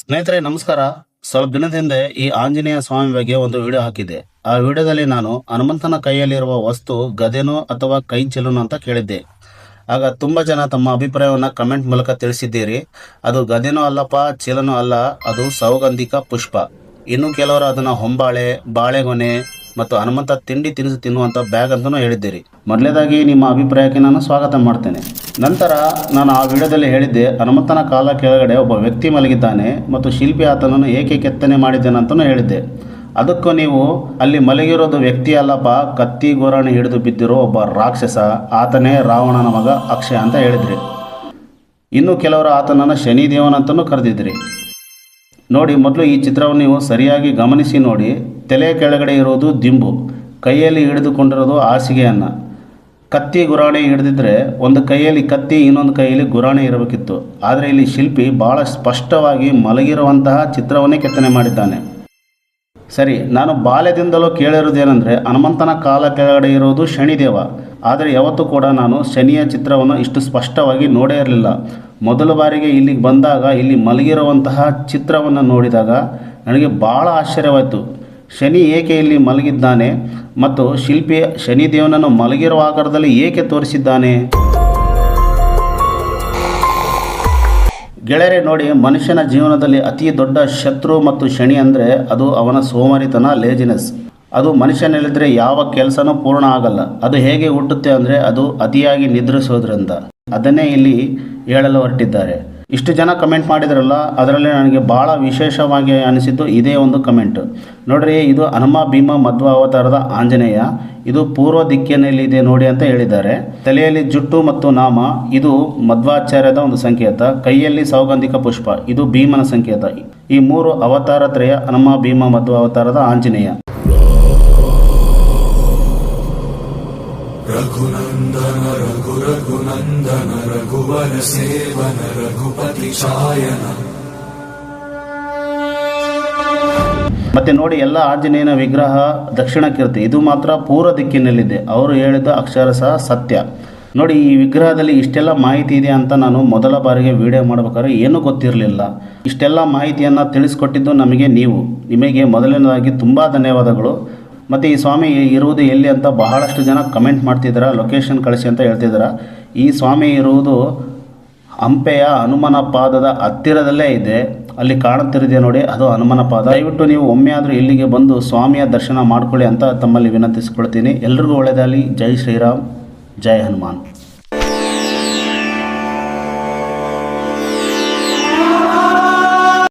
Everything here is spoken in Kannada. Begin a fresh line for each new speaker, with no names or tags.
ಸ್ನೇಹಿತರೆ, ನಮಸ್ಕಾರ. ಸ್ವಲ್ಪ ದಿನದ ಹಿಂದೆ ಈ ಆಂಜನೇಯ ಸ್ವಾಮಿ ಬಗ್ಗೆ ಒಂದು ವಿಡಿಯೋ ಹಾಕಿದ್ದೆ. ಆ ವಿಡಿಯೋದಲ್ಲಿ ನಾನು ಹನುಮಂತನ ಕೈಯಲ್ಲಿರುವ ವಸ್ತು, ಗದೆನೋ ಅಥವಾ ಕೈ ಅಂತ ಕೇಳಿದ್ದೆ. ಆಗ ತುಂಬ ಜನ ತಮ್ಮ ಅಭಿಪ್ರಾಯವನ್ನು ಕಮೆಂಟ್ ಮೂಲಕ ತಿಳಿಸಿದ್ದೀರಿ. ಅದು ಗದೆನೋ ಅಲ್ಲಪ್ಪ, ಚೀಲನೋ ಅಲ್ಲ, ಅದು ಸೌಗಂಧಿಕ ಪುಷ್ಪ. ಇನ್ನು ಕೆಲವರು ಅದನ್ನು ಹೊಂಬಾಳೆ, ಬಾಳೆಗೊನೆ ಮತ್ತು ಹನುಮಂತ ತಿಂಡಿ ತಿನಿಸು ತಿನ್ನುವಂಥ ಬ್ಯಾಗ್ ಅಂತಲೂ ಹೇಳಿದ್ದೀರಿ. ಮೊದಲೇದಾಗಿ ನಿಮ್ಮ ಅಭಿಪ್ರಾಯಕ್ಕೆ ನಾನು ಸ್ವಾಗತ ಮಾಡ್ತೇನೆ. ನಂತರ ನಾನು ಆ ವಿಡಿಯೋದಲ್ಲಿ ಹೇಳಿದ್ದೆ, ಹನುಮಂತನ ಕಾಲ ಕೆಳಗಡೆ ಒಬ್ಬ ವ್ಯಕ್ತಿ ಮಲಗಿದ್ದಾನೆ ಮತ್ತು ಶಿಲ್ಪಿ ಆತನನ್ನು ಏಕೆ ಕೆತ್ತನೆ ಮಾಡಿದ್ದೇನೆ ಅಂತಲೂ ಹೇಳಿದ್ದೆ. ಅದಕ್ಕೂ ನೀವು ಅಲ್ಲಿ ಮಲಗಿರೋದು ವ್ಯಕ್ತಿ ಅಲ್ಲಪ್ಪ, ಕತ್ತಿ ಗೋರಾಣಿ ಹಿಡಿದು ಬಿದ್ದಿರೋ ಒಬ್ಬ ರಾಕ್ಷಸ, ಆತನೇ ರಾವಣನ ಮಗ ಅಕ್ಷಯ ಅಂತ ಹೇಳಿದ್ರಿ. ಇನ್ನು ಕೆಲವರು ಆತನನ್ನು ಶನಿದೇವನಂತಲೂ ಕರೆದಿದ್ರಿ. ನೋಡಿ, ಮೊದಲು ಈ ಚಿತ್ರವನ್ನು ನೀವು ಸರಿಯಾಗಿ ಗಮನಿಸಿ ನೋಡಿ. ತಲೆ ಕೆಳಗಡೆ ಇರೋದು ದಿಂಬು, ಕೈಯಲ್ಲಿ ಹಿಡಿದುಕೊಂಡಿರೋದು ಹಾಸಿಗೆಯನ್ನು ಕತ್ತಿ ಗುರಾಣಿ ಹಿಡಿದಿದ್ರೆ ಒಂದು ಕೈಯಲ್ಲಿ ಕತ್ತಿ, ಇನ್ನೊಂದು ಕೈಯಲ್ಲಿ ಗುರಾಣಿ ಇರಬೇಕಿತ್ತು. ಆದರೆ ಇಲ್ಲಿ ಶಿಲ್ಪಿ ಭಾಳ ಸ್ಪಷ್ಟವಾಗಿ ಮಲಗಿರುವಂತಹ ಚಿತ್ರವನ್ನೇ ಕೆತ್ತನೆ ಮಾಡಿದ್ದಾನೆ. ಸರಿ, ನಾನು ಬಾಲ್ಯದಿಂದಲೂ ಕೇಳಿರೋದೇನೆಂದರೆ ಹನುಮಂತನ ಕಾಲ ಕೆಳಗಡೆ ಇರೋದು ಶನಿದೇವ. ಆದರೆ ಯಾವತ್ತೂ ಕೂಡ ನಾನು ಶನಿಯ ಚಿತ್ರವನ್ನು ಇಷ್ಟು ಸ್ಪಷ್ಟವಾಗಿ ನೋಡೇ ಇರಲಿಲ್ಲ. ಮೊದಲ ಬಾರಿಗೆ ಇಲ್ಲಿಗೆ ಬಂದಾಗ, ಇಲ್ಲಿ ಮಲಗಿರುವಂತಹ ಚಿತ್ರವನ್ನು ನೋಡಿದಾಗ ನನಗೆ ಭಾಳ ಆಶ್ಚರ್ಯವಾಯಿತು. ಶನಿ ಏಕೆ ಇಲ್ಲಿ ಮಲಗಿದ್ದಾನೆ ಮತ್ತು ಶಿಲ್ಪಿ ಶನಿದೇವನನ್ನು ಮಲಗಿರುವ ಆಕಾರದಲ್ಲಿ ಏಕೆ ತೋರಿಸಿದ್ದಾನೆ? ಗೆಳೆಯರೆ ನೋಡಿ, ಮನುಷ್ಯನ ಜೀವನದಲ್ಲಿ ಅತಿ ದೊಡ್ಡ ಶತ್ರು ಮತ್ತು ಶನಿ ಅಂದರೆ ಅದು ಅವನ ಸೋಮಾರಿತನ ಲೇಜಿನೆಸ್ ಅದು ಮನುಷ್ಯನಲ್ಲಿದ್ದರೆ ಯಾವ ಕೆಲಸನೂ ಪೂರ್ಣ ಆಗಲ್ಲ. ಅದು ಹೇಗೆ ಹುಟ್ಟುತ್ತೆ ಅಂದರೆ ಅದು ಅತಿಯಾಗಿ ನಿದ್ರಿಸೋದ್ರಿಂದ. ಅದನ್ನೇ ಇಲ್ಲಿ ಹೇಳಲು ಹೊರಟಿದ್ದಾರೆ. ಇಷ್ಟು ಜನ ಕಮೆಂಟ್ ಮಾಡಿದ್ರಲ್ಲ, ಅದರಲ್ಲಿ ನನಗೆ ಭಾಳ ವಿಶೇಷವಾಗಿ ಅನಿಸಿದ್ದು ಇದೇ ಒಂದು ಕಮೆಂಟ್ ನೋಡ್ರಿ, ಇದು ಹನುಮ ಭೀಮ ಮಧ್ವ ಅವತಾರದ ಆಂಜನೇಯ. ಇದು ಪೂರ್ವ ದಿಕ್ಕಿನಲ್ಲಿ ಇದೆ ನೋಡಿ ಅಂತ ಹೇಳಿದ್ದಾರೆ. ತಲೆಯಲ್ಲಿ ಜುಟ್ಟು ಮತ್ತು ನಾಮ, ಇದು ಮಧ್ವಾಚಾರ್ಯದ ಒಂದು ಸಂಕೇತ. ಕೈಯಲ್ಲಿ ಸೌಗಂಧಿಕ ಪುಷ್ಪ, ಇದು ಭೀಮನ ಸಂಕೇತ. ಈ ಮೂರು ಅವತಾರ ತ್ರಯ ಹನುಮ ಭೀಮ ಮಧ್ವ ಅವತಾರದ ಆಂಜನೇಯ.
ರಘುನಂದನ ರಘುರ ನಂದನ ರಘುವರ ಸೇವನ ರಘುಪತಿ ಶಾಯನ
ಮತ್ತೆ ನೋಡಿ ಎಲ್ಲ ಆಂಜನೇಯನ ವಿಗ್ರಹ ದಕ್ಷಿಣಕ್ಕಿರುತ್ತೆ ಇದು ಮಾತ್ರ ಪೂರ್ವ ದಿಕ್ಕಿನಲ್ಲಿದೆ. ಅವರು ಹೇಳಿದ ಅಕ್ಷರ ಸಹ ಸತ್ಯ. ನೋಡಿ, ಈ ವಿಗ್ರಹದಲ್ಲಿ ಇಷ್ಟೆಲ್ಲ ಮಾಹಿತಿ ಇದೆ ಅಂತ ನಾನು ಮೊದಲ ಬಾರಿಗೆ ವಿಡಿಯೋ ಮಾಡಬೇಕಾದ್ರೆ ಏನೂ ಗೊತ್ತಿರಲಿಲ್ಲ. ಇಷ್ಟೆಲ್ಲ ಮಾಹಿತಿಯನ್ನು ತಿಳಿಸ್ಕೊಟ್ಟಿದ್ದು ನಮಗೆ ನೀವು. ನಿಮಗೆ ಮೊದಲನೇದಾಗಿ ತುಂಬ ಧನ್ಯವಾದಗಳು. ಮತ್ತು ಈ ಸ್ವಾಮಿ ಇರುವುದು ಎಲ್ಲಿ ಅಂತ ಬಹಳಷ್ಟು ಜನ ಕಮೆಂಟ್ ಮಾಡ್ತಿದ್ದೀರಾ, ಲೊಕೇಶನ್ ಕಳಿಸಿ ಅಂತ ಹೇಳ್ತಿದ್ದೀರಾ. ಈ ಸ್ವಾಮಿ ಇರುವುದು ಹಂಪೆಯ ಹನುಮನ ಪಾದದ ಹತ್ತಿರದಲ್ಲೇ ಇದೆ. ಅಲ್ಲಿ ಕಾಣುತ್ತಿರಿದೆ ನೋಡಿ, ಅದು ಹನುಮನ ಪಾದ. ದಯವಿಟ್ಟು ನೀವು ಒಮ್ಮೆ ಆದರೂ ಇಲ್ಲಿಗೆ ಬಂದು ಸ್ವಾಮಿಯ ದರ್ಶನ ಮಾಡ್ಕೊಳ್ಳಿ ಅಂತ ತಮ್ಮಲ್ಲಿ ವಿನಂತಿಸಿಕೊಳ್ತೀನಿ. ಎಲ್ರಿಗೂ ಒಳ್ಳೆಯದಾಗಲಿ. ಜೈ ಶ್ರೀರಾಮ್, ಜೈ ಹನುಮಾನ್.